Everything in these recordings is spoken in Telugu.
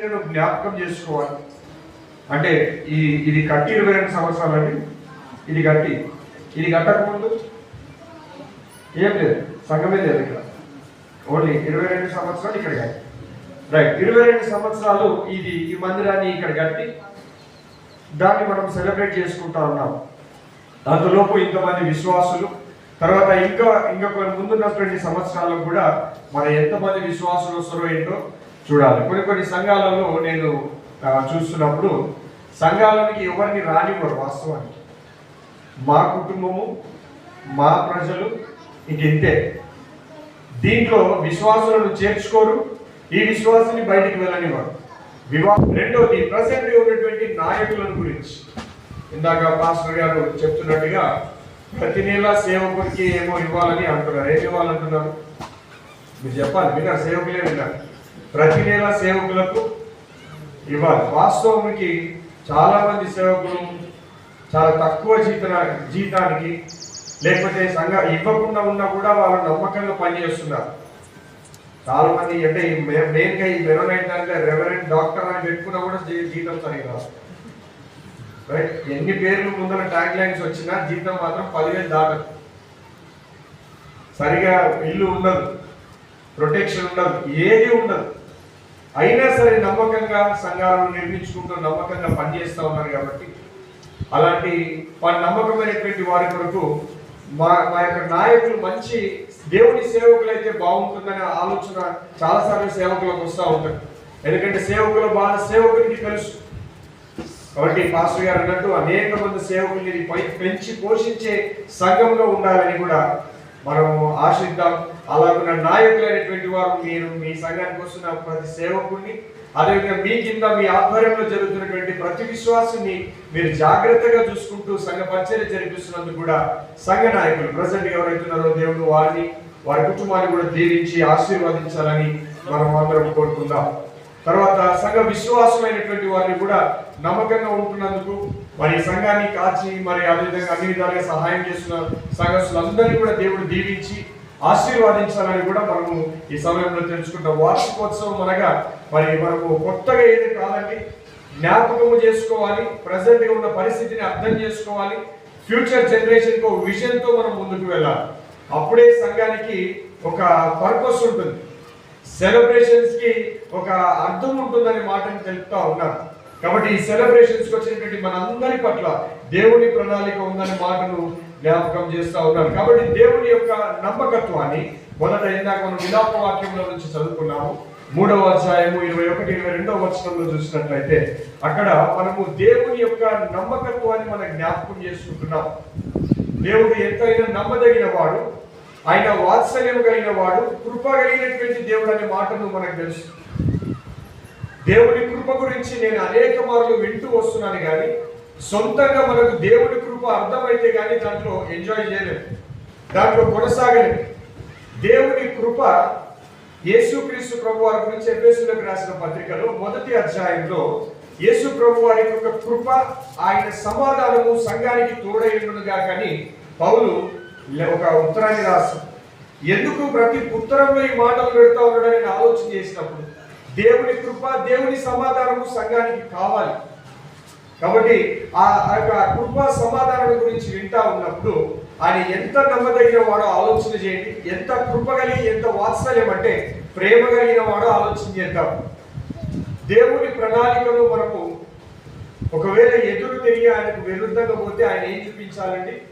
నేను జ్ఞాపకం చేసుకోవాలి. అంటే ఈ ఇది కట్టి ఇరవై రెండు సంవత్సరాలండి ఇది కట్టి. ఇది కట్టకముందు ఏం లేదు. సంఘమే లేదు ఇక్కడ. ఓన్లీ ఇరవై రెండు సంవత్సరాలు ఇక్కడ కట్టి. రైట్ ఇరవై రెండు సంవత్సరాలు ఇది ఈ మందిరాన్ని ఇక్కడ కట్టి దాన్ని మనం సెలబ్రేట్ చేసుకుంటా ఉన్నాం. అందులోపు ఇంతమంది విశ్వాసులు తర్వాత ఇంకా ఇంకా కొన్ని ముందున్నటువంటి సంవత్సరాలు కూడా మన ఎంతమంది విశ్వాసులు వస్తారో ఏంటో చూడాలి. కొన్ని కొన్ని సంఘాలలో నేను చూస్తున్నప్పుడు సంఘాలకి ఎవరిని రానివ్వరు వాస్తవానికి. మా కుటుంబము మా ప్రజలు ఇంక ఇంతే. దీంట్లో విశ్వాసులను చేర్చుకోరు ఈ విశ్వాసాన్ని బయటికి వెళ్ళనివ్వరు. వివా రెండోది ప్రజెంట్ ఉన్నటువంటి నాయకులను గురించి. ఇందాక పాస్టర్ గారు చెప్తున్నట్టుగా ప్రతి నెల సేవకుడికి ఏమో ఇవ్వాలని అంటున్నారు. ఏమి ఇవ్వాలంటున్నారు? మీరు చెప్పాలి విన్నారు సేవకులే విన్నారు. ప్రతి నెల సేవకులకు ఇవ్వాలి. వాస్తవానికి చాలా మంది సేవకులు చాలా తక్కువ జీతన జీతానికి లేకపోతే సంఘ ఇవ్వకుండా ఉన్నా కూడా వాళ్ళు నమ్మకంగా పనిచేస్తున్నారు. చాలా మంది అంటే ఈ మే- ఈ మెరోనైట్ అంటే రెవరెంట్ డాక్టర్ అని పెట్టుకున్నా కూడా జీతం సరిగా రాదు. రైట్? ఎన్ని పేర్లు ముందర ట్యాగ్ లైన్స్ వచ్చినా జీతం మాత్రం పదివేలు దాటదు. సరిగా ఇల్లు ఉండదు. ప్రొటెక్షన్ ఉండదు ఏది ఉండదు. అయినా సరే నమ్మకంగా సంఘాలను నిర్మించుకుంటూ నమ్మకంగా పనిచేస్తూ ఉన్నారు కాబట్టి అలాంటి వారి నమ్మకమైనటువంటి వారి కొరకు మా మా యొక్క నాయకులు మంచి దేవుని సేవకులు అయితే బాగుంటుందనే ఆలోచన చాలాసార్లు సేవకులకు వస్తూ ఉంటారు ఎందుకంటే సేవకుల బాధ సేవకునికి తెలుసు. కాబట్టి పాస్టర్ గారు అన్నట్టు అనేక మంది సేవకుల్ని పై పెంచి పోషించే సంఘంలో ఉండాలని కూడా మనము ఆశిద్దాం. అలాగున్న నాయకులైనటువంటి వారు మీరు మీ సంఘానికి వస్తున్న ప్రతి సేవకుడిని అదేవిధంగా మీ కింద మీ ఆధ్వర్యంలో జరుగుతున్నటువంటి ప్రతి విశ్వాసుని మీరు జాగ్రత్తగా చూసుకుంటూ సంఘ పరిచర్య జరిపిస్తున్నందుకు కూడా సంఘ నాయకులు ప్రజెంట్ ఎవరైతున్నారో దేవుడు వారిని వారి కుటుంబాన్ని కూడా దీవించి ఆశీర్వదించాలని మనం అందరం కోరుకుందాం. తర్వాత సంఘ విశ్వాసమైనటువంటి వారిని కూడా నమ్మకంగా ఉంటున్నందుకు మరి సంఘాన్ని కాచి మరి అదేవిధంగా అన్ని విధాలుగా సహాయం చేస్తున్న సంఘస్థులందరినీ కూడా దేవుడు దీవించి ఆశీర్వాదించాలని కూడా మనము ఈ సమయంలో తెలుసుకుంటాం. వార్షికోత్సవం అనగా మరి మనకు కొత్తగా ఏది కాదండి జ్ఞాపకము చేసుకోవాలి ప్రజెంట్గా ఉన్న పరిస్థితిని అర్థం చేసుకోవాలి ఫ్యూచర్ జనరేషన్కి ఒక విజన్ మనం ముందుకు వెళ్ళాలి. అప్పుడే సంఘానికి ఒక పర్పస్ ఉంటుంది. సెలబ్రేషన్స్కి ఒక అర్థం ఉంటుందనే మాటని తెలుపుతా ఉన్నారు కాబట్టి ఈ సెలబ్రేషన్స్ వచ్చినటువంటి మనందరి పట్ల దేవుని ప్రణాళిక ఉందనే మాటను జ్ఞాపకం చేస్తూ ఉన్నాను. కాబట్టి దేవుని యొక్క నమ్మకత్వాన్ని మొదట ఇందాక మనం విలాప వాక్యంలో నుంచి చదువుకున్నాము. మూడవ అధ్యాయము ఇరవై ఒకటి ఇరవై రెండవ వచనంలో చూసినట్లయితే అక్కడ మనము దేవుని యొక్క నమ్మకత్వాన్ని మనం జ్ఞాపకం చేసుకుంటున్నాం. దేవుడు ఎంతైనా నమ్మదగిన వాడు ఆయన వాత్సల్యం కలిగిన వాడు కృప కలిగినటువంటి దేవుడు అనే మాటను మనకు తెలుసు. దేవుని కృప గురించి నేను అనేక మార్లు వింటూ వస్తున్నాను కానీ సొంతంగా మనకు దేవుని కృప అర్థమైతే కానీ దాంట్లో ఎంజాయ్ చేయలేము. దాంట్లో కొనసాగలేము. దేవుని కృప యేసుక్రీస్తు ప్రభు వారి గురించి ఎఫెసులకు రాసిన పత్రికలో మొదటి అధ్యాయంలో యేసు ప్రభు వారి యొక్క కృప ఆయన సమాధానము సంఘానికి తోడైండుగా కానీ పౌలు లే- ఒక ఉత్తరాన్ని రాస్తాం ఎందుకు ప్రతి ఉత్తరంలో ఈ మాటలు పెడతా ఉన్నాడని నేను ఆలోచన చేసినప్పుడు దేవుని కృప దేవుని సమాధానము సంఘానికి కావాలి. కాబట్టి ఆ ఆ యొక్క కృప సమాధానం గురించి వింటా ఉన్నప్పుడు ఆయన ఎంత నమ్మదగిన వాడో ఆలోచన చేయండి. ఎంత కృప కలిగి ఎంత వాత్సల్యం అంటే ప్రేమ కలిగిన వాడో ఆలోచన చేద్దాం. దేవుని ప్రణాళికలో మనకు ఒకవేళ ఎదురు తిరిగి ఆయనకు విరుద్ధంగా పోతే ఆయన ఏం చూపించాలండి?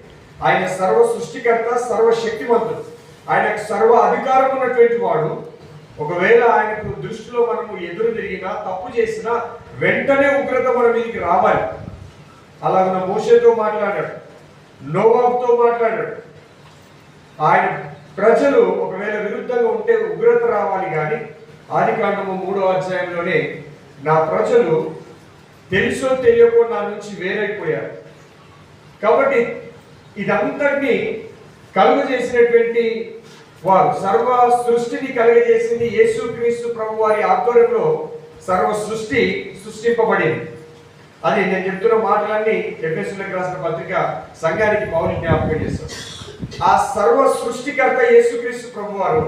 ఆయన సర్వ సృష్టికర్త సర్వ శక్తివంతుడు ఆయనకు సర్వ అధికారం ఉన్నటువంటి వాడు ఒకవేళ ఆయనకు దృష్టిలో మనము ఎదురు తిరిగినా తప్పు చేసినా వెంటనే ఉగ్రత మన మీదకి రావాలి. అలాగే మోషేతో మాట్లాడాడు. నోవాబుతో మాట్లాడాడు. ఆయన ప్రజలు ఒకవేళ విరుద్ధంగా ఉంటే ఉగ్రత రావాలి కానీ ఆది కాండము మూడో అధ్యాయంలోనే నా ప్రజలు తెలుసో తెలియకో నా నుంచి వేరైపోయారు. కాబట్టి ఇదంతటినీ కలుగజేసినటువంటి వారు సర్వ సృష్టిని కలుగజేసింది యేసుక్రీస్తు ప్రభు వారి ఆధ్వర్యంలో సర్వ సృష్టి సృష్టింపబడింది. అది నేను చెప్తున్న మాటలన్నీ ఎఫ్ఎస్లకు రాసిన పత్రిక సంఘానికి పౌని జ్ఞాపకం చేస్తాం ఆ సర్వ సృష్టికర్త యేసుక్రీస్తు ప్రభు వారు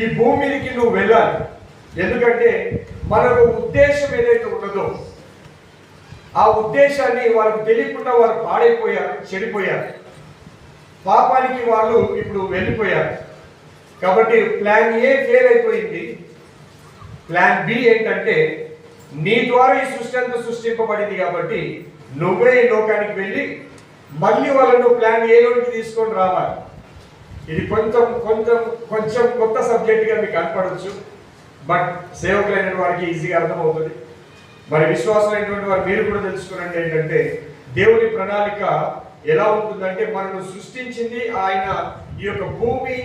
ఈ భూమికి నువ్వు వెళ్ళాలి. ఎందుకంటే మనకు ఉద్దేశం ఏదైతే ఉన్నదో ఆ ఉద్దేశాన్ని వాళ్ళకి తెలియకుండా వాళ్ళు పాడైపోయారు చెడిపోయారు. పాపానికి వాళ్ళు ఇప్పుడు వెళ్ళిపోయారు. కాబట్టి ప్లాన్ ఏ ఫెయిల్ అయిపోయింది. ప్లాన్ బి ఏంటంటే నీ ద్వారా ఈ సృష్టి అంతా సృష్టింపబడింది కాబట్టి నువ్వే ఈ లోకానికి వెళ్ళి మళ్ళీ వాళ్ళను ప్లాన్ ఏలోనికి తీసుకొని రావాలి. ఇది కొంచెం కొంచెం కొంచెం కొత్త సబ్జెక్ట్గా మీకు కనపడవచ్చు బట్ సేవకులైన వారికి ఈజీగా అర్థమవుతుంది. మరి విశ్వాసమైనటువంటి వారు మీరు కూడా తెలుసుకునండి ఏంటంటే దేవుని ప్రణాళిక ఎలా ఉంటుందంటే మనను సృష్టించింది ఆయన ఈ యొక్క భూమి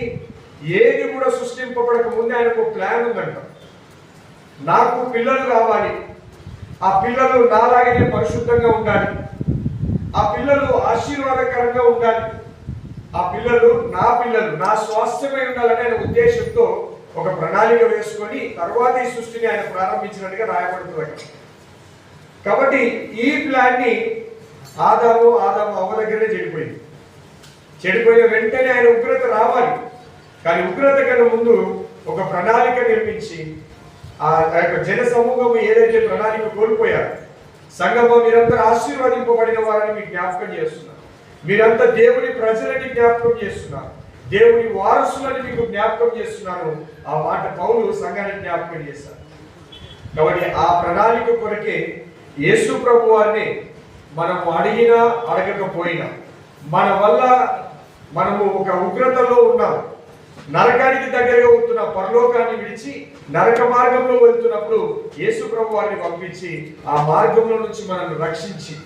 ఏది కూడా సృష్టింపబడక ముందే ఆయనకు ప్లాన్ ఉందంట. నాకు పిల్లలు కావాలి ఆ పిల్లలు నాలాగనే పరిశుద్ధంగా ఉండాలి. ఆ పిల్లలు ఆశీర్వాదకరంగా ఉండాలి. ఆ పిల్లలు నా పిల్లలు నా స్వాస్థ్యమై ఉండాలనే ఆయన ఉద్దేశంతో ఒక ప్రణాళిక వేసుకొని తర్వాత ఈ సృష్టిని ఆయన ప్రారంభించినట్టుగా రాయబడుతుంది కాబట్టి ఈ ప్లాన్ని ఆదాము ఆదాము అవ్వ దగ్గరనే చెడిపోయింది. చెడిపోయిన వెంటనే ఆయన ఉగ్రత రావాలి. కానీ ఉగ్రత కన్నా ముందు ఒక ప్రణాళిక నిర్మించి ఆ యొక్క జన సమూహం ఏదైతే ప్రణాళిక కోల్పోయారు సంగమం మీరంతా ఆశీర్వదింపబడిన వారిని మీకు జ్ఞాపకం చేస్తున్నారు. మీరంతా దేవుని ప్రజలని జ్ఞాపకం చేస్తున్నారు. దేవుని వారసులని మీకు జ్ఞాపకం చేస్తున్నాను ఆ మాట పౌలు సంఘాన్ని జ్ఞాపకం చేశారు. కాబట్టి ఆ ప్రణాళిక కొరకే యేసు ప్రభు వారిని మనం అడిగినా అడగకపోయినా మన వల్ల మనము ఒక ఉగ్రతలో ఉన్నాం. నరకానికి దగ్గరగా ఉంటున్న పరలోకాన్ని విడిచి నరక మార్గంలో వెళ్తున్నప్పుడు యేసు ప్రభు వారిని పంపించి ఆ మార్గంలో నుంచి మనల్ని రక్షించి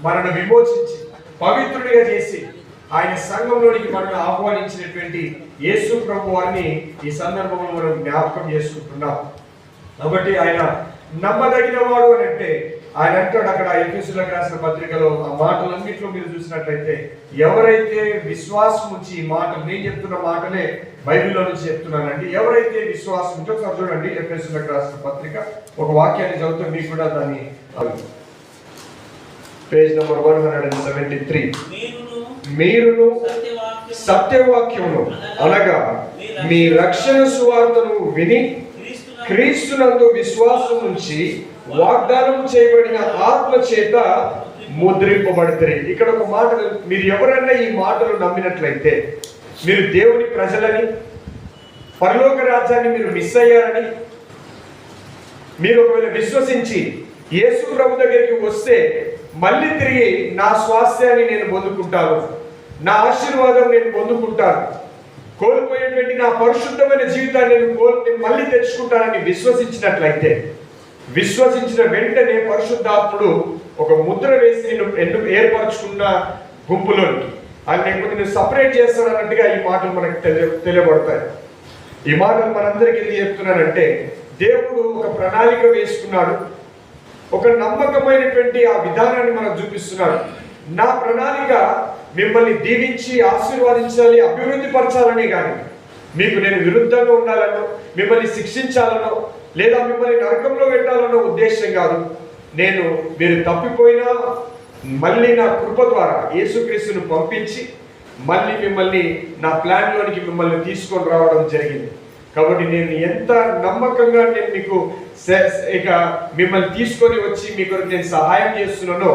మనను విమోచించి పవిత్రుడిగా చేసి ఆయన సంఘంలోనికి మనల్ని ఆహ్వానించినటువంటి యేసు ప్రభు వారిని ఈ సందర్భంలో మనం జ్ఞాపకం చేసుకుంటున్నాం. కాబట్టి ఆయన నమ్మదగిన వాడు అని అంటే ఆయన అంటాడు అక్కడ ఎఫీసులకు రాసిన పత్రికలో ఆ మాటలన్నింటిలో మీరు చూసినట్లయితే ఎవరైతే విశ్వాసం ఉంచి ఈ మాటలు నేను చెప్తున్న మాటలే బైబిల్లో నుంచి చెప్తున్నానండి ఎవరైతే విశ్వాసం ఉంటే ఒకసారి చూడండి ఎఫీసులకు రాసిన పత్రిక ఒక వాక్యాన్ని చదువుతూ మీకు కూడా దాన్ని page number one hundred and seventy three మీరును మీరును సత్యవాక్యము సత్యవాక్యమును అనగా మీ రక్షణ సువార్తను విని క్రీస్తునందు క్రీస్తునందు విశ్వాసం నుంచి వాగ్దానం చేయబడిన ఆత్మ చేత ముద్రింపబడతారు. ఇక్కడ ఒక మాట మీరు ఎవరైనా ఈ మాటలు నమ్మినట్లయితే మీరు దేవుని ప్రజలని పరలోక రాజ్యాన్ని మీరు మిస్ అయ్యారని మీరు ఒకవేళ విశ్వసించి యేసు ప్రభు దగ్గరికి వస్తే మళ్ళీ తిరిగి నా స్వాస్థ్యాన్ని నేను పొందుకుంటాను నా ఆశీర్వాదం నేను పొందుకుంటాను కోల్పోయేటువంటి నా పరిశుద్ధమైన జీవితాన్ని నేను కోల్ మళ్ళీ తెచ్చుకుంటానని విశ్వసించినట్లయితే విశ్వసించిన వెంటనే పరిశుద్ధాత్ముడు ఒక ముద్ర వేసి నిన్ను ఎన్ను ఏర్పరచుకున్న గుంపులోనికి. అది లేకపోతే నేను సపరేట్ చేస్తాను అన్నట్టుగా ఈ మాటలు మనకు తెలియ తెలియబడతాయి. ఈ మాటలు మనందరికీ ఎందుకు చెప్తున్నానంటే దేవుడు ఒక ప్రణాళిక వేసుకున్నాడు. ఒక నమ్మకమైనటువంటి ఆ విధానాన్ని మనకు చూపిస్తున్నాడు. నా ప్రణాళిక మిమ్మల్ని దీవించి ఆశీర్వదించాలి అభివృద్ధి పరచాలని కానీ మీకు నేను విరుద్ధంగా ఉండాలనో మిమ్మల్ని శిక్షించాలనో లేదా మిమ్మల్ని నరకంలో పెట్టాలన్న ఉద్దేశం కాదు. నేను మీరు తప్పిపోయినా మళ్ళీ నా కృప ద్వారా యేసుక్రీస్తును పంపించి మళ్ళీ మిమ్మల్ని నా ప్లాన్లోనికి మిమ్మల్ని తీసుకొని రావడం జరిగింది. కాబట్టి నేను ఎంత నమ్మకంగా నేను మీకు ఇక మిమ్మల్ని తీసుకొని వచ్చి మీకు నేను సహాయం చేస్తున్నానో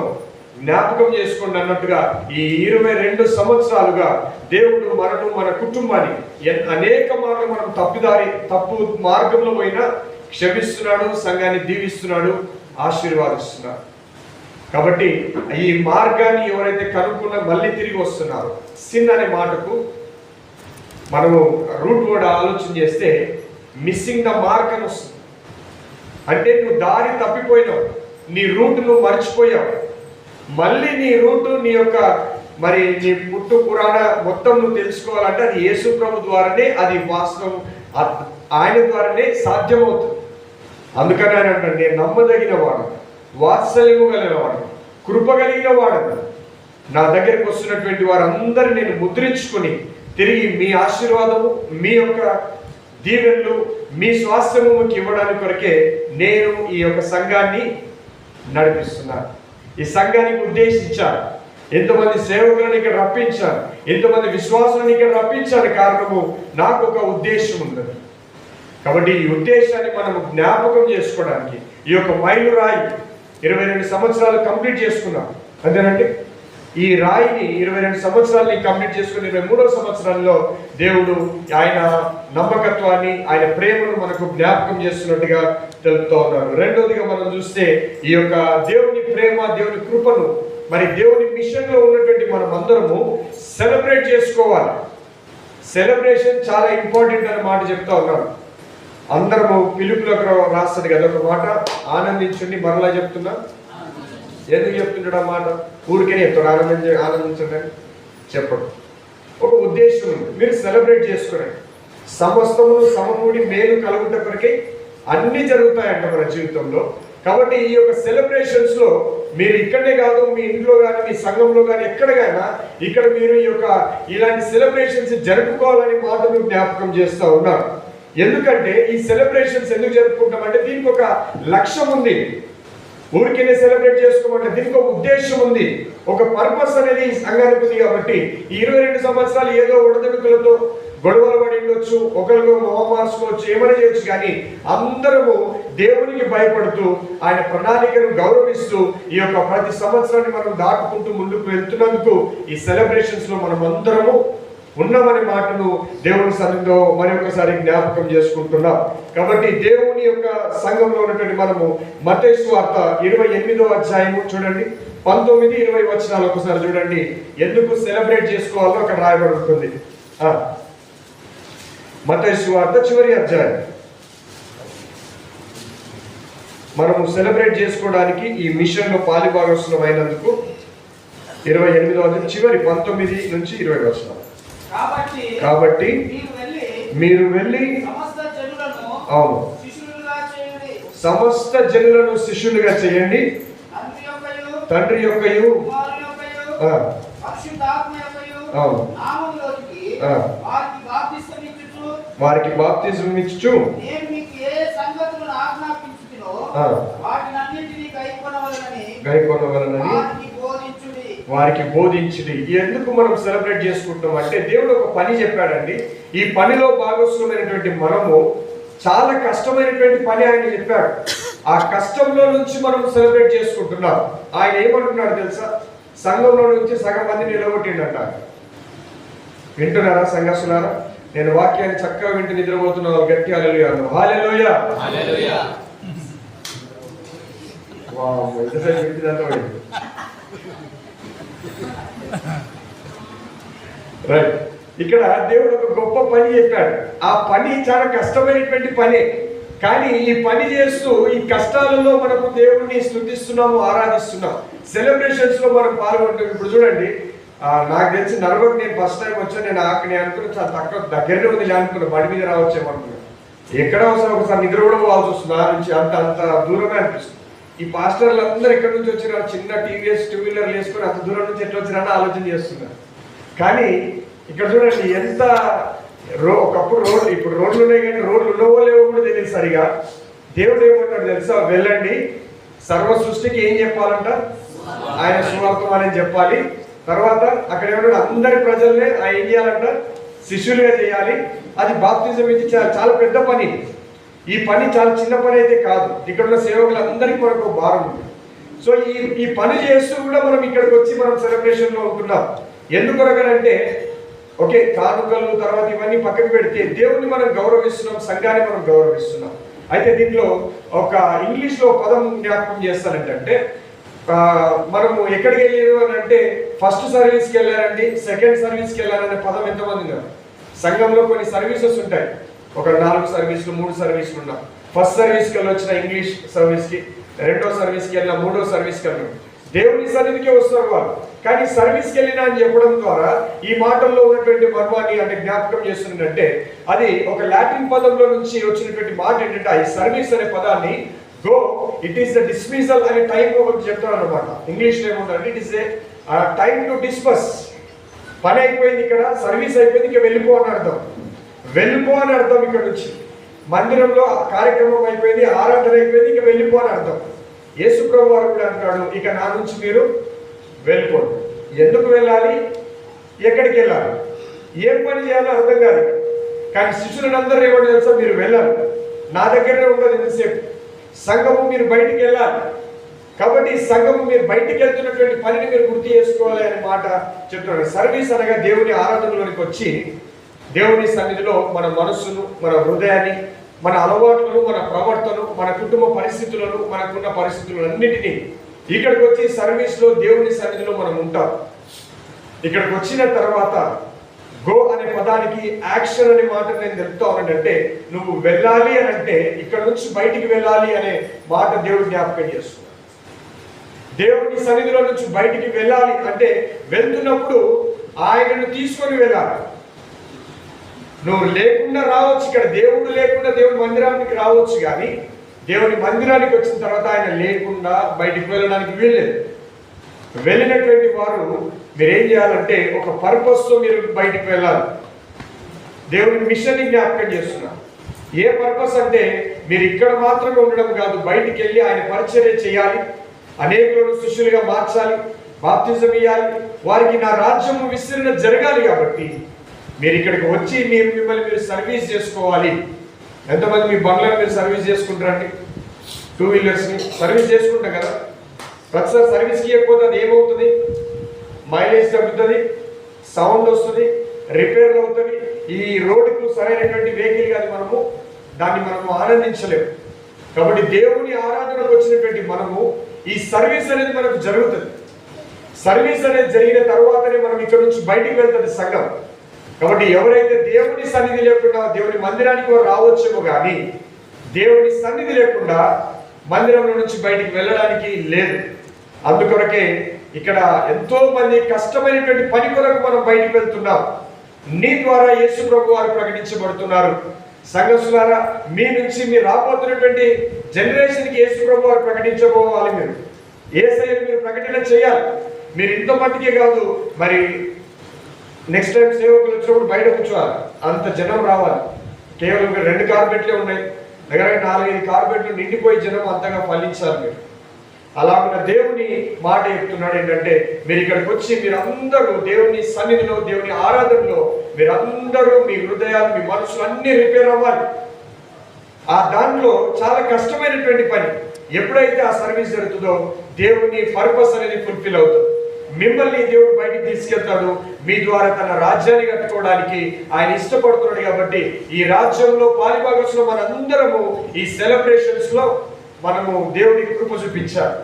జ్ఞాపకం చేసుకోండి అన్నట్టుగా ఈ ఇరవై రెండు సంవత్సరాలుగా దేవుడు మనను మన కుటుంబాన్ని ఎన్- అనేక మార్లు మనం తప్పిదారి తప్పు మార్గంలో పోయినా క్షమిస్తున్నాడు సంఘాన్ని దీవిస్తున్నాడు ఆశీర్వాదిస్తున్నాడు. కాబట్టి ఈ మార్గాన్ని ఎవరైతే కనుక్కున్న మళ్ళీ తిరిగి వస్తున్నారో. సిన్ అనే మాటకు మనము రూట్ వర్డ్ ఆలోచన చేస్తే మిస్సింగ్ ద మార్క్ అని వస్తుంది. అంటే నువ్వు దారి తప్పిపోయినావు నీ రూట్ నువ్వు మర్చిపోయావు. మళ్ళీ నీ రూట్ నీ యొక్క మరి నీ పుట్టు పురాణ మొత్తం నువ్వు తెలుసుకోవాలంటే అది యేసు ప్రభు ద్వారానే అది వాస్తవం. ఆయన ద్వారానే సాధ్యమవుతుంది. అందుకని ఆయన అంటే నేను నమ్మదగిన వాడు వాత్సల్యము కలిగిన వాడు కృప కలిగిన వాడు. నా దగ్గరికి వస్తున్నటువంటి వారందరిని నేను ముద్రించుకొని తిరిగి మీ ఆశీర్వాదము మీ యొక్క దీవెనలు మీ స్వాస్థ్యము ఇవ్వడానికి కొరకే నేను ఈ యొక్క సంఘాన్ని నడిపిస్తున్నాను. ఈ సంఘానికి ఉద్దేశించాను ఎంతమంది సేవకులను ఇక్కడ రప్పించాను ఎంతమంది విశ్వాసులను ఇక్కడ రప్పించాను కారణము నాకు ఒక ఉద్దేశం ఉన్నది. కాబట్టి ఈ ఉద్దేశాన్ని మనం జ్ఞాపకం చేసుకోవడానికి ఈ యొక్క మైలురాయి ఇరవై రెండు సంవత్సరాలు కంప్లీట్ చేసుకున్నాం. అంతేనండి? ఈ రాయిని ఇరవై రెండు సంవత్సరాలని కంప్లీట్ చేసుకుని ఇరవై మూడవ సంవత్సరాల్లో దేవుడు ఆయన నమ్మకత్వాన్ని ఆయన ప్రేమను మనకు జ్ఞాపకం చేస్తున్నట్టుగా తెలుపుతూ ఉన్నారు. రెండోదిగా మనం చూస్తే ఈ యొక్క దేవుని ప్రేమ దేవుని కృపను మరి దేవుని మిషన్లో ఉన్నటువంటి మనం అందరము సెలబ్రేట్ చేసుకోవాలి. సెలబ్రేషన్ చాలా ఇంపార్టెంట్ అనే మాట చెప్తా ఉన్నాను అందరము పిలుపులకు రాస్తుంది కదా ఒక మాట. ఆనందించండి మరలా చెప్తున్నా. ఎందుకు చెప్తుంటాడు ఆ మాట? ఊరికే చెప్తాడు ఆనందించ ఆనందించండి. చెప్పడు. ఒక ఉద్దేశం ఉంది. మీరు సెలబ్రేట్ చేసుకోండి సమస్తము సమకూడి మేలు కలుగుట కొరకే అన్ని జరుగుతాయంట మన జీవితంలో. కాబట్టి ఈ యొక్క సెలబ్రేషన్స్లో మీరు ఇక్కడే కాదు మీ ఇంట్లో కానీ మీ సంఘంలో కానీ ఎక్కడైనా ఇక్కడ మీరు ఈ యొక్క ఇలాంటి సెలబ్రేషన్స్ జరుపుకోవాలని మాట మీరు జ్ఞాపకం చేస్తూ ఉన్నారు. ఎందుకంటే ఈ సెలబ్రేషన్స్ ఎందుకు జరుపుకుంటామంటే దీనికి ఒక లక్ష్యం ఉంది. ఊరికేనే సెలబ్రేట్ చేసుకోమంటే దీనికి ఒక ఉద్దేశం ఉంది. ఒక పర్పస్ అనేది ఈ సంఘానికి ఉంది కాబట్టి ఈ ఇరవై రెండు సంవత్సరాలు ఏదో ఉడదడుకులతో గొడవలు పడి ఉండొచ్చు ఒకరిలో మొహం మార్చుకోవచ్చు ఏమైనా చేయొచ్చు కానీ అందరము దేవునికి భయపడుతూ ఆయన ప్రణాళికను గౌరవిస్తూ ఈ యొక్క ప్రతి సంవత్సరాన్ని మనం దాటుకుంటూ ముందుకు వెళ్తున్నందుకు ఈ సెలబ్రేషన్స్లో మనం అందరము ఉన్నవని మాటను దేవుని సన్నిధిలో మరొకసారి జ్ఞాపకం చేసుకుంటున్నాం. కాబట్టి దేవుని యొక్క సంఘంలో ఉన్నటువంటి మనము మతేసు వార్త ఇరవై ఎనిమిదో అధ్యాయము చూడండి. పంతొమ్మిది ఇరవై వచనాలు ఒకసారి చూడండి. ఎందుకు సెలబ్రేట్ చేసుకోవాలో అక్కడ రాయబడి ఉంటుంది. మతేసు వార్త చివరి అధ్యాయం. మనము సెలబ్రేట్ చేసుకోవడానికి ఈ మిషన్లో పాలిభాగస్వం అయినందుకు ఇరవై ఎనిమిదో అధ్యాయం చివరి పంతొమ్మిది నుంచి ఇరవై వచనాలు. కాబట్టి మీరు వెళ్ళి అవును. సమస్త జనులను శిష్యులుగా చేయండి. తండ్రి యొక్కయు అవును. వారికి బాప్తిజం ఇచ్చు నేను మీకు ఏ సంగతులను ఆజ్ఞాపించుతునో ఆ. వాటినన్నింటినీ కైకొనవలనని గైకొనవలనని వారికి బోధించింది. ఎందుకు మనం సెలబ్రేట్ చేసుకుంటాం అంటే దేవుడు ఒక పని చెప్పాడండి. ఈ పనిలో భాగస్వామైనటువంటి మనము చాలా కష్టమైనటువంటి పని ఆయన చెప్పాడు. ఆ కష్టంలో నుంచి మనం సెలబ్రేట్ చేసుకుంటున్నాం. ఆయన ఏమంటున్నాడు తెలుసా? సంఘంలో నుంచి సగం మంది నిలబొట్టిండట. వింటున్నారా సంఘర్షులారా నేను వాక్యాన్ని చక్కగా వింటూ నిద్రపోతున్న. వాళ్ళు గట్టి అలెలుయాను హాలెలుయా వావ్, పోయింది. రైట్ ఇక్కడ దేవుడు ఒక గొప్ప పని చెప్పాడు. ఆ పని చాలా కష్టమైనటువంటి పని. కానీ ఈ పని చేస్తూ ఈ కష్టాలలో మనము దేవుడిని స్థుతిస్తున్నాము ఆరాధిస్తున్నాం. సెలబ్రేషన్స్లో మనం పాల్గొంటాం. ఇప్పుడు చూడండి నాకు తెలిసి నరవకు నేను ఫస్ట్ టైం వచ్చాను. నేను ఆక నేను అనుకున్నా చాలా తక్కువ దగ్గరనే ఉంది. నేను అనుకున్నా బండి మీద రావచ్చేమనుకున్నాను ఎక్కడ అవసరం? ఒకసారి నిద్ర కూడా పోవాల్సి వస్తుంది. నుంచి అంత అంత దూరమే అనిపిస్తుంది. ఈ పాస్టర్లు అందరూ ఎక్కడి నుంచి వచ్చినా చిన్న టీవీఎస్ టూ వీలర్ వేసుకొని అంత దూరం నుంచి ఎట్లా వచ్చినా ఆలోచన చేస్తున్నారు. కానీ ఇక్కడ చూడండి ఎంత రో ఒకప్పుడు రోడ్లు ఇప్పుడు రోడ్లు ఉన్నాయి కానీ రోడ్లు ఉన్నవో లేవో కూడా తెలియదు సరిగా. దేవుడు ఏమంటాడు తెలుసా? వెళ్ళండి. సర్వ సృష్టికి ఏం చెప్పాలంట? ఆయన సువార్తమానం చెప్పాలి. తర్వాత అక్కడ ఏమంటాడు? అందరి ప్రజల్ని ఆయన ఏం చేయాలంట? శిష్యులుగా చేయాలి. అది బాప్తిజం ఇచ్చి చాలా పెద్ద పని. ఈ పని చాలా చిన్న పని అయితే కాదు. ఇక్కడ ఉన్న సేవకులందరి మనకు ఒక భారం ఉంది. సో ఈ ఈ పని చేస్తూ కూడా మనం ఇక్కడికి వచ్చి మనం సెలబ్రేషన్లో ఉంటున్నాం. ఎందుకొరకనంటే ఓకే కానుకలు తర్వాత ఇవన్నీ పక్కకు పెడితే దేవుణ్ణి మనం గౌరవిస్తున్నాం సంఘాన్ని మనం గౌరవిస్తున్నాం. అయితే దీంట్లో ఒక ఇంగ్లీష్లో పదం జ్ఞాపకం చేస్తానంటే మనము ఎక్కడికి వెళ్ళారు అని అంటే ఫస్ట్ సర్వీస్కి వెళ్ళారండి సెకండ్ సర్వీస్కి వెళ్ళారనే పదం ఎంతమంది ఉన్నారు? సంఘంలో కొన్ని సర్వీసెస్ ఉంటాయి. ఒక నాలుగు సర్వీసులు మూడు సర్వీసులు ఉన్నా ఫస్ట్ సర్వీస్కి వెళ్ళి వచ్చిన ఇంగ్లీష్ సర్వీస్కి రెండో సర్వీస్కి వెళ్ళిన మూడో సర్వీస్కి వెళ్ళిన దేవుని సన్నిధికే వస్తారు వాళ్ళు. కానీ సర్వీస్కి వెళ్ళినా అని చెప్పడం ద్వారా ఈ మాటల్లో ఉన్నటువంటి మర్మాన్ని అంటే జ్ఞాపకం చేస్తుందంటే అది ఒక లాటిన్ పదంలో నుంచి వచ్చినటువంటి మాట ఏంటంటే ఈ సర్వీస్ అనే పదాన్ని go it is the dismissal అనే టైం ఒకటి చెప్తారు అనమాట ఇంగ్లీష్లో ఏముంటుంది it is a time to disperse పని అయిపోయింది ఇక్కడ సర్వీస్ అయిపోయింది ఇక వెళ్ళిపో అని అర్థం. వెళ్ళిపో అని అర్థం ఇక్కడ నుంచి. మందిరంలో కార్యక్రమం అయిపోయింది ఆరాధన అయిపోయింది ఇక వెళ్ళిపో అని అర్థం. యేసు ప్రభు వారు కూడా అంటాడు ఇక నా నుంచి మీరు వెళ్ళిపోండి. ఎందుకు వెళ్ళాలి? ఎక్కడికి వెళ్ళాలి? ఏం పని చేయాలో అర్థం కాదు. కానీ శిష్యులందరూ ఏమని తెలుసా మీరు వెళ్ళాలి నా దగ్గరనే ఉండదు ఎంతసేపు సంఘము మీరు బయటికి వెళ్ళాలి. కాబట్టి సంఘము మీరు బయటికి వెళ్తున్నటువంటి పనిని మీరు గుర్తు చేసుకోవాలి అనే మాట చెప్తున్నాడు. సర్వీస్ అనగా దేవుని ఆరాధనలోనికి వచ్చి దేవుని సన్నిధిలో మన మనస్సును మన హృదయాన్ని మన అలవాట్లను మన ప్రవర్తన మన కుటుంబ పరిస్థితులను మనకున్న పరిస్థితులన్నిటినీ ఇక్కడికి వచ్చి సర్వీస్లో దేవుని సన్నిధిలో మనం ఉంటాం. ఇక్కడికి వచ్చిన తర్వాత గో అనే పదానికి యాక్షన్ అనే మాట నేను తెలుపుతా ఉన్నానంటే నువ్వు వెళ్ళాలి అని అంటే ఇక్కడ నుంచి బయటికి వెళ్ళాలి అనే మాట దేవుడు జ్ఞాపకం చేస్తున్నాడు. దేవుని సన్నిధిలో నుంచి బయటికి వెళ్ళాలి అంటే వెళ్తున్నప్పుడు ఆయనను తీసుకొని వెళ్ళాలి. నువ్వు లేకుండా రావచ్చు ఇక్కడ దేవుడు లేకుండా దేవుని మందిరానికి రావచ్చు కానీ దేవుని మందిరానికి వచ్చిన తర్వాత ఆయన లేకుండా బయటికి వెళ్ళడానికి వీల్లేదు. వెళ్ళినటువంటి వారు మీరు ఏం చేయాలంటే ఒక పర్పస్తో మీరు బయటికి వెళ్ళాలి. దేవుని మిషన్ని జ్ఞాపకం చేస్తున్నారు. ఏ పర్పస్ అంటే మీరు ఇక్కడ మాత్రమే ఉండడం కాదు బయటికి వెళ్ళి ఆయన పరిచర్య చేయాలి అనేకులను శిష్యులుగా మార్చాలి బాప్తిజం ఇవ్వాలి వారికి నా రాజ్యము విస్తరణ జరగాలి కాబట్టి మీరు ఇక్కడికి వచ్చి మీరు మిమ్మల్ని మీరు సర్వీస్ చేసుకోవాలి. ఎంతమంది మీ బంగ్లాని మీరు సర్వీస్ చేసుకుంటారండి? టూ వీలర్స్ని సర్వీస్ చేసుకుంటాం కదా? ప్రతిసారి సర్వీస్కి ఇవ్వకపోతే అది ఏమవుతుంది? మైలేజ్ తగ్గుతుంది సౌండ్ వస్తుంది రిపేర్లు అవుతుంది. ఈ రోడ్డుకు సరైనటువంటి వెహికల్ కాదు మనము దాన్ని మనము ఆనందించలేము. కాబట్టి దేవుని ఆరాధనకు వచ్చినటువంటి మనము ఈ సర్వీస్ అనేది మనకు జరుగుతుంది. సర్వీస్ అనేది జరిగిన తర్వాతనే మనం ఇక్కడ నుంచి బయటికి వెళ్తుంది సంఘం. కాబట్టి ఎవరైతే దేవుని సన్నిధి లేకుండా దేవుని మందిరానికి వారు రావచ్చేమో కానీ దేవుని సన్నిధి లేకుండా మందిరంలో నుంచి బయటికి వెళ్ళడానికి లేదు. అందుకొరకే ఇక్కడ ఎంతో మంది కష్టమైనటువంటి పని కొరకు మనం బయటికి వెళ్తున్నాం. నీ ద్వారా యేసు ప్రభు వారు ప్రకటించబడుతున్నారు. సంఘసులారా మీ నుంచి మీరు రాబోతున్నటువంటి జనరేషన్కి యేసు ప్రభు వారు ప్రకటించబోవాలి మీరు. ఏసైని మీరు ప్రకటన చేయాలి. మీరు ఇంత కాదు మరి నెక్స్ట్ టైం సేవకులు వచ్చినప్పుడు బయట కూర్చోవాలి. అంత జనం రావాలి. కేవలం రెండు కార్పెట్లే ఉన్నాయి. దగ్గర నాలుగైదు కార్పెట్లు నిండిపోయి జనం అంతగా ఫలించాలి మీరు. అలా ఉన్న దేవుని మాట చెప్తున్నాడు ఏంటంటే మీరు ఇక్కడికి వచ్చి మీరందరూ దేవుని సన్నిధిలో దేవుని ఆరాధనలో మీరందరూ మీ హృదయాలు మీ మనసులు అన్ని రిపేర్ అవ్వాలి. ఆ దాంట్లో చాలా కష్టమైనటువంటి పని. ఎప్పుడైతే ఆ సర్వీస్ జరుగుతుందో దేవుని పర్పస్ అనేది ఫుల్ఫిల్ అవుతుంది. మిమ్మల్ని దేవుడు బయటికి తీసుకెళ్తాడు. మీ ద్వారా తన రాజ్యాన్ని కట్టుకోవడానికి ఆయన ఇష్టపడుతున్నాడు కాబట్టి ఈ రాజ్యంలో పాలిభాగస్లో మనందరము ఈ సెలబ్రేషన్స్లో మనము దేవుడికి కృప చూపించాలి.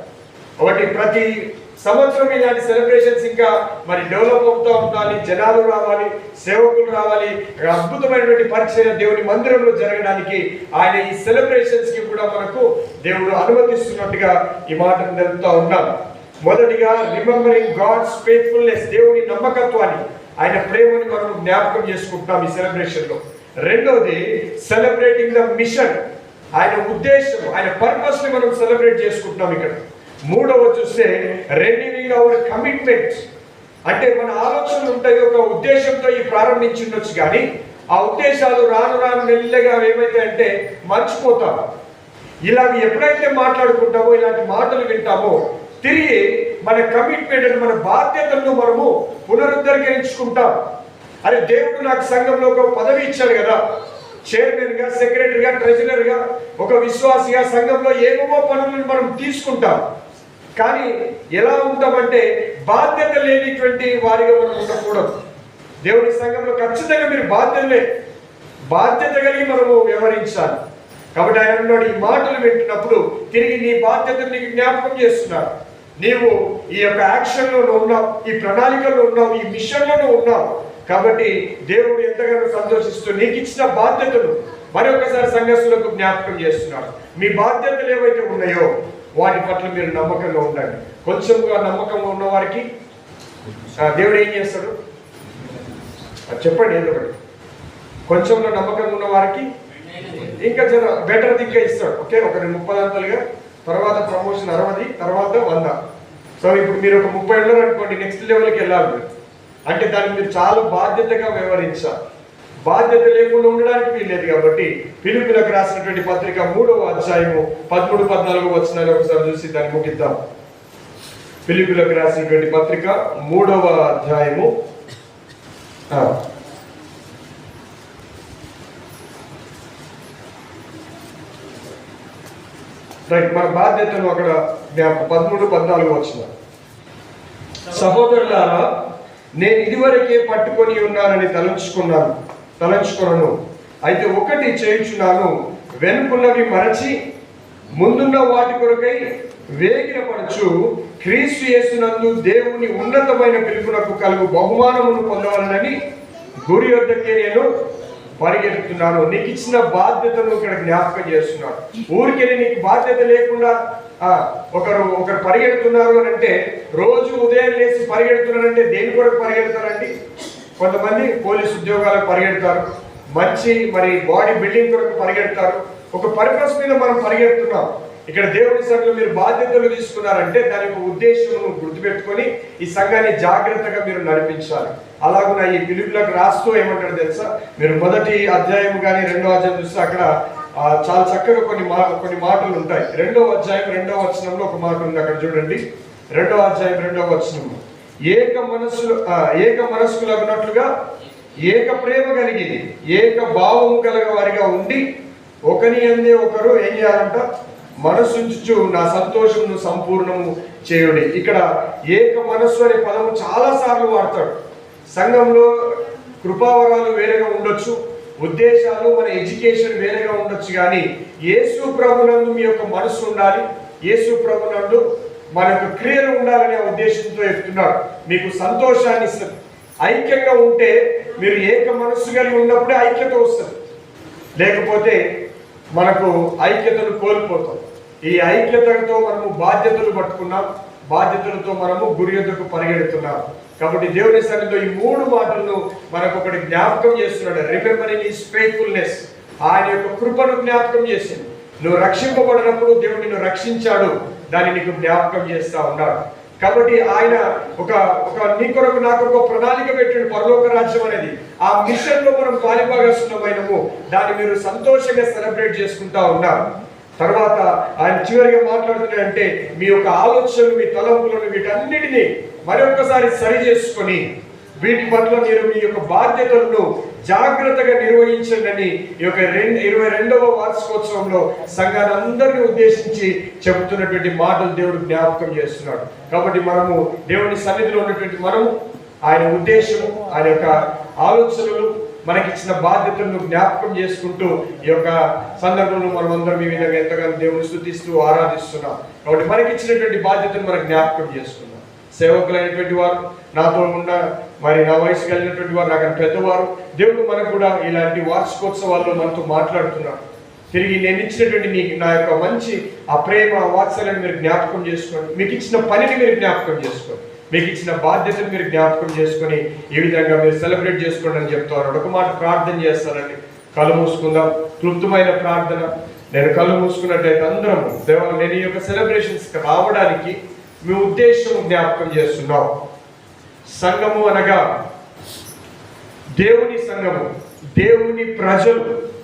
కాబట్టి ప్రతి సంవత్సరం ఇలాంటి సెలబ్రేషన్స్ ఇంకా మరి డెవలప్ అవుతూ ఉండాలి జనాలు రావాలి సేవకులు రావాలి. అద్భుతమైనటువంటి పరిచయం దేవుని మందిరంలో జరగడానికి ఆయన ఈ సెలబ్రేషన్స్కి కూడా మనకు దేవుడు అనుమతిస్తున్నట్టుగా ఈ మాటను తెలుపుతా ఉన్నాం. మొదటిగా రిమెంబరింగ్ గాడ్స్ ఫెయిత్ఫుల్నెస్ దేవుని నమ్మకత్వాన్ని ఆయన ప్రేమని మనం జ్ఞాపకం చేసుకుంటున్నాం ఈ సెలబ్రేషన్లో. రెండవది సెలబ్రేటింగ్ ద మిషన్ ఆయన ఉద్దేశం ఆయన పర్పస్ని మనం సెలబ్రేట్ చేసుకుంటున్నాం ఇక్కడ. మూడవ చూస్తే రెన్యూవింగ్ అవర్ కమిట్మెంట్ అంటే మన ఆలోచనలు ఉంటాయి ఒక ఉద్దేశంతో ఈ ప్రారంభించుండొచ్చు కానీ ఆ ఉద్దేశాలు రాను రాను మెల్లగా ఏమైతే అంటే మర్చిపోతాం. ఇలాగ ఎప్పుడైతే మాట్లాడుకుంటామో ఇలాంటి మాటలు వింటామో తిరిగి మన కమిట్మెంట్ మన బాధ్యతలను మనము పునరుద్ధరించుకుంటాం. అరే దేవుడు నాకు సంఘంలో ఒక పదవి ఇచ్చాడు కదా. చైర్మన్గా సెక్రటరీగా ట్రెజరర్గా ఒక విశ్వాసిగా సంఘంలో ఏమేమో పనులను మనం తీసుకుంటాం. కానీ ఎలా ఉంటామంటే బాధ్యత లేనిటువంటి వారిగా మనం ఉండకూడదు. దేవుడి సంఘంలో ఖచ్చితంగా మీరు బాధ్యతలే బాధ్యత కలిగి మనము వ్యవహరించాలి. కాబట్టి ఆయన ఈ మాటలు వింటున్నప్పుడు తిరిగి నీ బాధ్యతను నీకు జ్ఞాపకం చేస్తున్నారు నీవు ఈ యొక్క యాక్షన్లో ఉన్నావు ఈ ప్రణాళికలో ఉన్నావు ఈ మిషన్లోనూ ఉన్నావు. కాబట్టి దేవుడు ఎంతగానో సంతోషిస్తూ నీకు ఇచ్చిన బాధ్యతలు మరొకసారి సంఘస్థులకు జ్ఞాపకం చేస్తున్నాడు. మీ బాధ్యతలు ఏవైతే ఉన్నాయో వాటి పట్ల మీరు నమ్మకంగా ఉండండి. కొంచెంగా నమ్మకంగా ఉన్న వారికి దేవుడు ఏం చేస్తాడు? అది చెప్పండి ఏదో ఒకటి. కొంచెంలో నమ్మకంగా ఉన్న వారికి ఇంకా జర బెటర్ దిగ్గా ఇస్తాడు. ఓకే ఒక రెండు ముప్పై అంతలుగా తర్వాత ప్రమోషన్ అరవది తర్వాత వంద. సో ఇప్పుడు మీరు ఒక ముప్పై ఉన్నారు అనుకోండి నెక్స్ట్ లెవెల్కి వెళ్ళాలి మీరు. అంటే దాన్ని మీరు చాలా బాధ్యతగా వ్యవహరించాలి. బాధ్యత లేకుండా ఉండడానికి వీల్లేదు కాబట్టి పిలుపులకు రాసినటువంటి పత్రిక మూడవ అధ్యాయము పదమూడు పద్నాలుగు వచ్చినాలు ఒకసారి చూసి దాన్ని ముగిద్దాం. పిలుపులకు రాసినటువంటి పత్రిక మూడవ అధ్యాయము. రైట్ మన బాధ్యతను అక్కడ పదమూడు పద్నాలుగు వచ్చిన. సహోదరులారా నేను ఇదివరకే పట్టుకొని ఉన్నానని తలంచుకున్నాను తలంచుకున్నాను అయితే ఒకటి చేయుచున్నాను వెనుకున్నవి మరచి ముందున్న వాటి కొరకై వేగినపరచు క్రీస్తు యేసునందు దేవుని ఉన్నతమైన పిలుపునకు కలుగు బహుమానమును పొందవలనని గురి వద్దకే నేను పరిగెడుతున్నాను నీకు ఇచ్చిన బాధ్యతను ఇక్కడ జ్ఞాపకం చేస్తున్నాడు. ఊరికెళ్ళి నీకు బాధ్యత లేకుండా ఒకరు ఒకరు పరిగెడుతున్నారు అని అంటే రోజు ఉదయం లేచి పరిగెడుతున్నారంటే దేని కొరకు పరిగెడతారండి? కొంతమంది పోలీస్ ఉద్యోగాలకు పరిగెడతారు. మంచి మరి బాడీ బిల్డింగ్ కొరకు పరిగెడతారు. ఒక పర్పస్ మీద మనం పరిగెడుతున్నాం. ఇక్కడ దేవుని సంఘంలో మీరు బాధ్యతలు తీసుకున్నారంటే దాని యొక్క ఉద్దేశం గుర్తుపెట్టుకొని ఈ సంఘాన్ని జాగ్రత్తగా మీరు నడిపించాలి. అలాగున ఈ పిలుపులకు రాస్తూ ఏమంటాడు తెలుసా? మీరు మొదటి అధ్యాయం కానీ రెండో అధ్యాయం చూస్తే అక్కడ చాలా చక్కగా కొన్ని మా కొన్ని మాటలు ఉంటాయి. రెండో అధ్యాయం రెండో వచనంలో ఒక మాట ఉంది. అక్కడ చూడండి. రెండో అధ్యాయం రెండో వచనంలో ఏక మనస్సు ఏక ఏక మనస్కులగునట్లుగా ఏక ప్రేమ కలిగింది ఏక భావం కలగ వారిగా ఉండి ఒకని అందే ఒకరు ఏం చేయాలంట? మనసుంచుచు నా సంతోషమును సంపూర్ణము చేయుడి. ఇక్కడ ఏక మనస్సు అనే పదము చాలాసార్లు వాడతాడు. సంఘంలో కృపావరాలు వేరేగా ఉండొచ్చు ఉద్దేశాలు మన ఎడ్యుకేషన్ వేరేగా ఉండొచ్చు కానీ యేసు ప్రభునందు మీ యొక్క మనసు ఉండాలి. యేసు ప్రభునందు మన యొక్క క్రియలు ఉండాలనే ఉద్దేశంతో చెప్తున్నాడు. మీకు సంతోషాన్ని ఇస్తుంది. ఐక్యంగా ఉంటే మీరు ఏక మనస్సు కలిగి ఉన్నప్పుడే ఐక్యత వస్తుంది. లేకపోతే మనకు ఐక్యతను కోల్పోతాం. ఈ ఐక్యతతో మనము బాధ్యతలు పట్టుకున్నాం. బాధ్యతలతో మనము గురి యొద్దకు పరిగెడుతున్నాం. కాబట్టి దేవుని సన్నిధిలో ఈ మూడు మాటలను మనకు ఒకటి జ్ఞాపకం చేస్తున్నాడు. రిమెంబరింగ్ ఈస్ ఫెయిత్ఫుల్నెస్ ఆయన యొక్క కృపను జ్ఞాపకం చేసింది. నువ్వు రక్షింపబడినప్పుడు దేవుడు నిన్ను రక్షించాడు. దాన్ని నీకు జ్ఞాపకం చేస్తా ఉన్నాడు. కాబట్టి ఆయన ఒక ఒక నీ కొరకు నా కొరకు ప్రణాళిక పెట్టిన పరలోక రాజ్యం అనేది. ఆ మిషన్లో మనం పాలిభాగస్తున్నమైనము దాన్ని మీరు సంతోషంగా సెలబ్రేట్ చేసుకుంటా ఉన్నారు. తర్వాత ఆయన చివరిగా మాట్లాడుతున్నాడంటే మీ యొక్క ఆలోచనలు మీ తలంపులను వీటన్నిటినీ మరొకసారి సరి చేసుకొని వీటి పట్ల మీరు మీ యొక్క బాధ్యతలను జాగ్రత్తగా నిర్వహించండి ఈ యొక్క రెండు ఇరవై రెండవ వార్షికోత్సవంలో సంఘాన్ని అందరిని ఉద్దేశించి చెబుతున్నటువంటి మాటలు దేవుడు జ్ఞాపకం చేస్తున్నాడు. కాబట్టి మనము దేవుని సన్నిధిలో ఉన్నటువంటి మనము ఆయన ఉద్దేశము ఆయన యొక్క ఆలోచనలు మనకిచ్చిన బాధ్యతలను జ్ఞాపకం చేసుకుంటూ ఈ యొక్క సందర్భంలో మనం అందరం ఈ విధంగా ఎంతగానో దేవుని స్థుతిస్తూ ఆరాధిస్తున్నాం. కాబట్టి మనకిచ్చినటువంటి బాధ్యతను మనం జ్ఞాపకం చేసుకున్నాం సేవకులైనటువంటి వారు నాతో ఉన్న మరి నా వయసు కలిగినటువంటి వారు నాకు పెద్దవారు. దేవుడు మనకు కూడా ఇలాంటి వార్షికోత్సవాల్లో మనతో మాట్లాడుతున్నాడు తిరిగి నేను ఇచ్చినటువంటి నీ నా యొక్క మంచి ఆ ప్రేమ వాత్సల్యం మీరు జ్ఞాపకం చేసుకోండి. మీకు ఇచ్చిన పనిని మీరు జ్ఞాపకం చేసుకోండి. మీకు ఇచ్చిన బాధ్యతను మీరు జ్ఞాపకం చేసుకొని ఈ విధంగా మీరు సెలబ్రేట్ చేసుకోండి అని చెప్తారు ఒక మాట ప్రార్థన చేస్తానండి. కళ్ళు మూసుకుందాం. క్లుప్తమైన ప్రార్థన. నేను కళ్ళు మూసుకున్నట్టయితే అందరం దేవ నేను ఈ యొక్క సెలబ్రేషన్స్ రావడానికి మీ ఉద్దేశం జ్ఞాపకం చేస్తున్నాం. సంఘము అనగా దేవుని సంఘము దేవుని ప్రజలు.